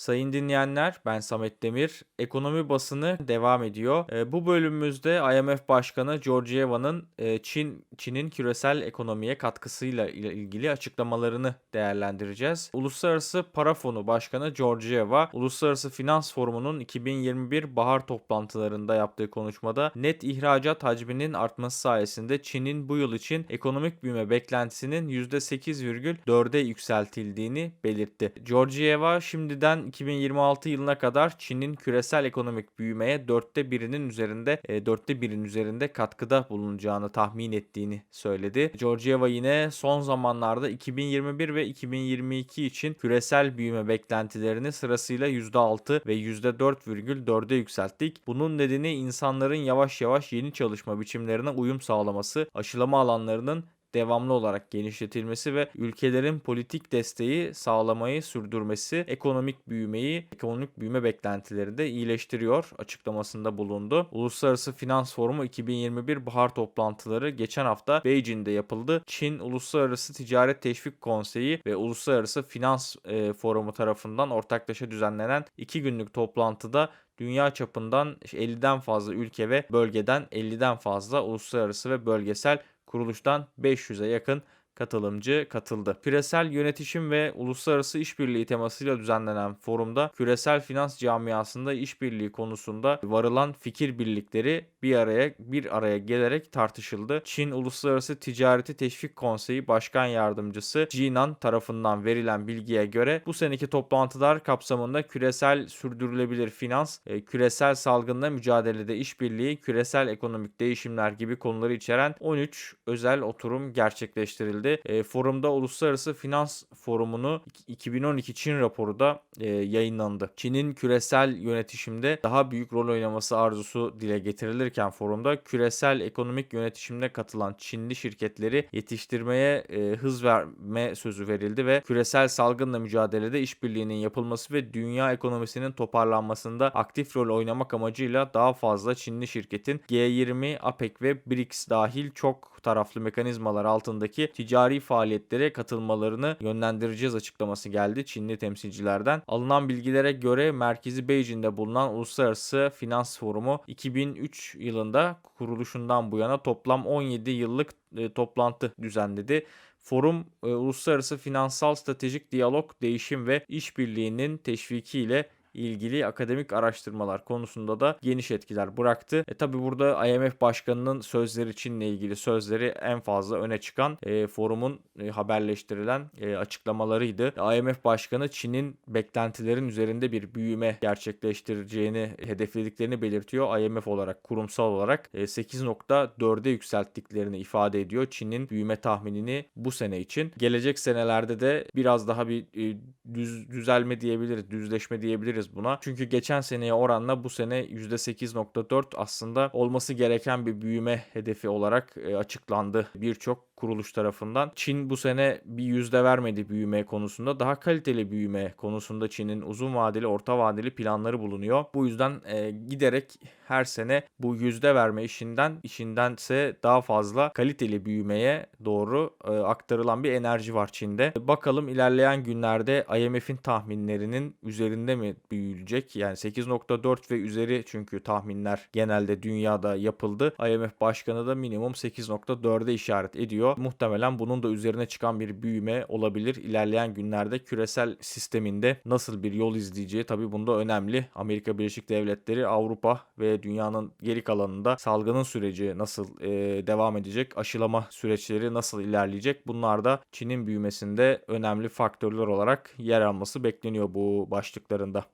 Sayın dinleyenler, ben Samet Demir. Ekonomi basını devam ediyor. E, bu bölümümüzde IMF Başkanı Georgieva'nın e, Çin Çin'in küresel ekonomiye katkısıyla ilgili açıklamalarını değerlendireceğiz. Uluslararası Para Fonu Başkanı Georgieva, Uluslararası Finans Forumu'nun 2021 bahar toplantılarında yaptığı konuşmada net ihracat hacminin artması sayesinde Çin'in bu yıl için ekonomik büyüme beklentisinin %8,4'e yükseltildiğini belirtti. Georgieva şimdiden 2026 yılına kadar Çin'in küresel ekonomik büyümeye dörtte birinin üzerinde e, dörtte birin üzerinde katkıda bulunacağını tahmin ettiğini söyledi. Georgieva yine son zamanlarda 2021 ve 2022 için küresel büyüme beklentilerini sırasıyla %6 ve %4,4'e yükselttik. Bunun nedeni insanların yavaş yavaş yeni çalışma biçimlerine uyum sağlaması, aşılama alanlarının devamlı olarak genişletilmesi ve ülkelerin politik desteği sağlamayı sürdürmesi ekonomik büyümeyi, ekonomik büyüme beklentileri de iyileştiriyor açıklamasında bulundu. Uluslararası Finans Forumu 2021 bahar toplantıları geçen hafta Beijing'de yapıldı. Çin Uluslararası Ticaret Teşvik Konseyi ve Uluslararası Finans e, Forumu tarafından ortaklaşa düzenlenen iki günlük toplantıda dünya çapından 50'den fazla ülke ve bölgeden 50'den fazla uluslararası ve bölgesel kuruluştan 500'e yakın katılımcı katıldı. Küresel yönetişim ve uluslararası işbirliği temasıyla düzenlenen forumda küresel finans camiasında işbirliği konusunda varılan fikir birlikleri bir araya bir araya gelerek tartışıldı. Çin Uluslararası Ticareti Teşvik Konseyi Başkan Yardımcısı Jinan tarafından verilen bilgiye göre bu seneki toplantılar kapsamında küresel sürdürülebilir finans, e, küresel salgınla mücadelede işbirliği, küresel ekonomik değişimler gibi konuları içeren 13 özel oturum gerçekleştirildi e, forumda Uluslararası Finans Forumu'nu 2012 Çin raporu da e, yayınlandı. Çin'in küresel yönetişimde daha büyük rol oynaması arzusu dile getirilirken forumda küresel ekonomik yönetişimde katılan Çinli şirketleri yetiştirmeye e, hız verme sözü verildi ve küresel salgınla mücadelede işbirliğinin yapılması ve dünya ekonomisinin toparlanmasında aktif rol oynamak amacıyla daha fazla Çinli şirketin G20, APEC ve BRICS dahil çok taraflı mekanizmalar altındaki ticari faaliyetlere katılmalarını yönlendireceğiz açıklaması geldi Çinli temsilcilerden. Alınan bilgilere göre merkezi Beijing'de bulunan Uluslararası Finans Forumu 2003 yılında kuruluşundan bu yana toplam 17 yıllık e, toplantı düzenledi. Forum e, uluslararası finansal stratejik diyalog, değişim ve işbirliğinin teşvikiyle ilgili akademik araştırmalar konusunda da geniş etkiler bıraktı. E tabi burada IMF Başkanı'nın sözleri Çin'le ilgili sözleri en fazla öne çıkan e, forumun e, haberleştirilen e, açıklamalarıydı. IMF Başkanı Çin'in beklentilerin üzerinde bir büyüme gerçekleştireceğini hedeflediklerini belirtiyor. IMF olarak kurumsal olarak e, 8.4'e yükselttiklerini ifade ediyor. Çin'in büyüme tahminini bu sene için. Gelecek senelerde de biraz daha bir e, düz, düzelme diyebiliriz, düzleşme diyebiliriz diyebiliriz buna. Çünkü geçen seneye oranla bu sene %8.4 aslında olması gereken bir büyüme hedefi olarak e, açıklandı birçok kuruluş tarafından. Çin bu sene bir yüzde vermedi büyüme konusunda. Daha kaliteli büyüme konusunda Çin'in uzun vadeli, orta vadeli planları bulunuyor. Bu yüzden e, giderek her sene bu yüzde verme işinden işindense daha fazla kaliteli büyümeye doğru e, aktarılan bir enerji var Çin'de. Bakalım ilerleyen günlerde IMF'in tahminlerinin üzerinde mi büyüyecek? Yani 8.4 ve üzeri çünkü tahminler genelde dünyada yapıldı. IMF başkanı da minimum 8.4'e işaret ediyor. Muhtemelen bunun da üzerine çıkan bir büyüme olabilir. İlerleyen günlerde küresel sisteminde nasıl bir yol izleyeceği tabii bunda önemli. Amerika Birleşik Devletleri, Avrupa ve dünyanın geri kalanında salgının süreci nasıl e, devam edecek, aşılama süreçleri nasıl ilerleyecek bunlar da Çin'in büyümesinde önemli faktörler olarak yer alması bekleniyor bu başlıklarında.